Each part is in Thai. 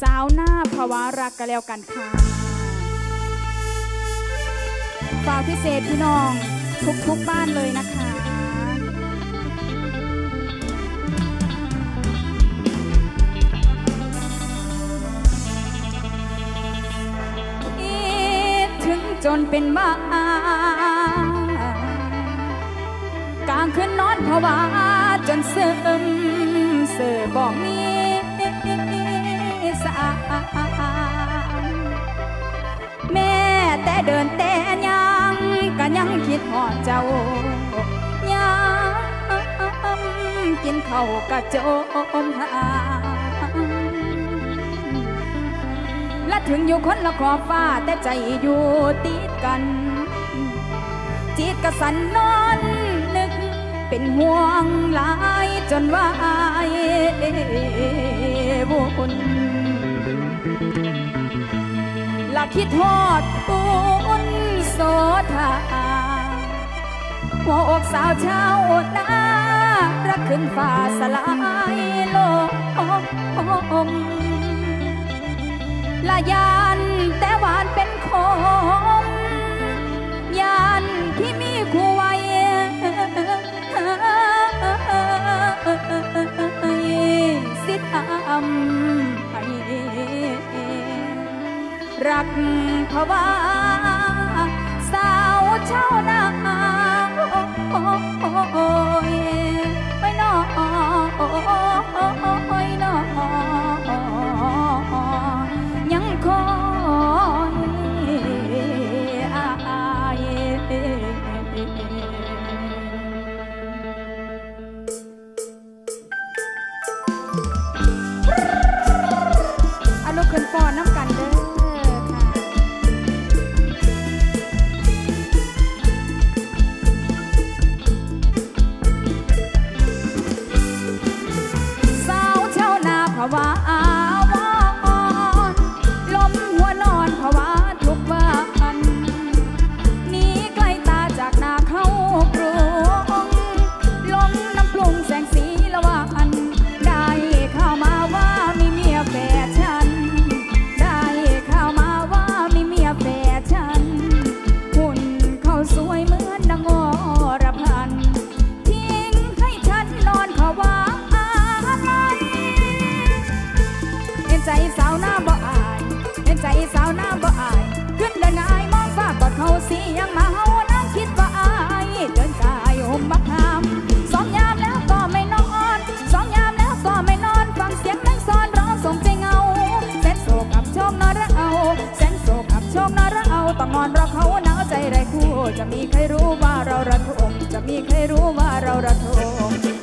สาวหน้าภาวะรักกันแล้วกันค่ะฝากพิเศษพี่น้องทุกทุกๆบ้านเลยนะคะคิดถึงจนเป็นบ้ากลางคืนนอนภาวะจนซึมเสือบอกมี แต่เดินแต่ยังก็ยังคิดหอดเจ้ายามกินข้าวกะโจมหาและถึงอยู่คนละขอบฟ้าแต่ใจอยู่ติดกัน จิตกระสันนอนนึกเป็นห่วงหลายจนวายวุ่น ละคิดฮอดปุนโสธาหัวอกสาวเช้านารักขึ้นฝ่าสลายโลมละยานแต่หวานเป็น รักภาวะสาวเช่านา อนนางอรพันทิ้งให้ฉันนอนภาวะอะไรเห็นใจสาวหน้าบ่อาย เห็นใจสาวหน้าบ่อาย ขึ้นเดินอายมองฟ้ากอดเขาสียังมาเฮา จะมีใครรู้ว่าเราระทมจะมีใครรู้ว่าเราระทม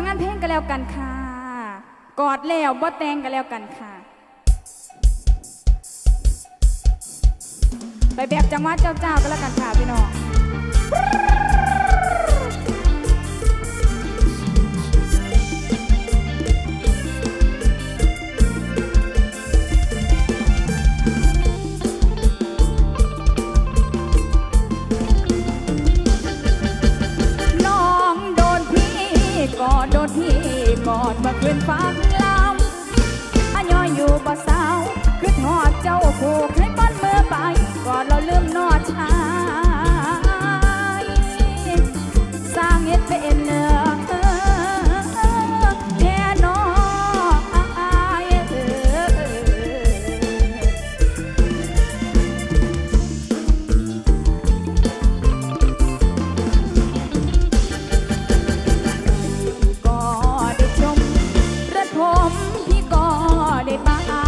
ลงานเพลงกันแล้วกันค่ะ กอดแล้วบ่แตงกันแล้วกันค่ะ ไปแบบจังหวะเจ้าๆกันแล้วกันค่ะพี่น้อง อดโดนที่กอดเมื่อคืนฟ้า bye.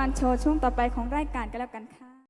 มันโชว์ช่วงต่อไปของรายการกันแล้วกันค่ะ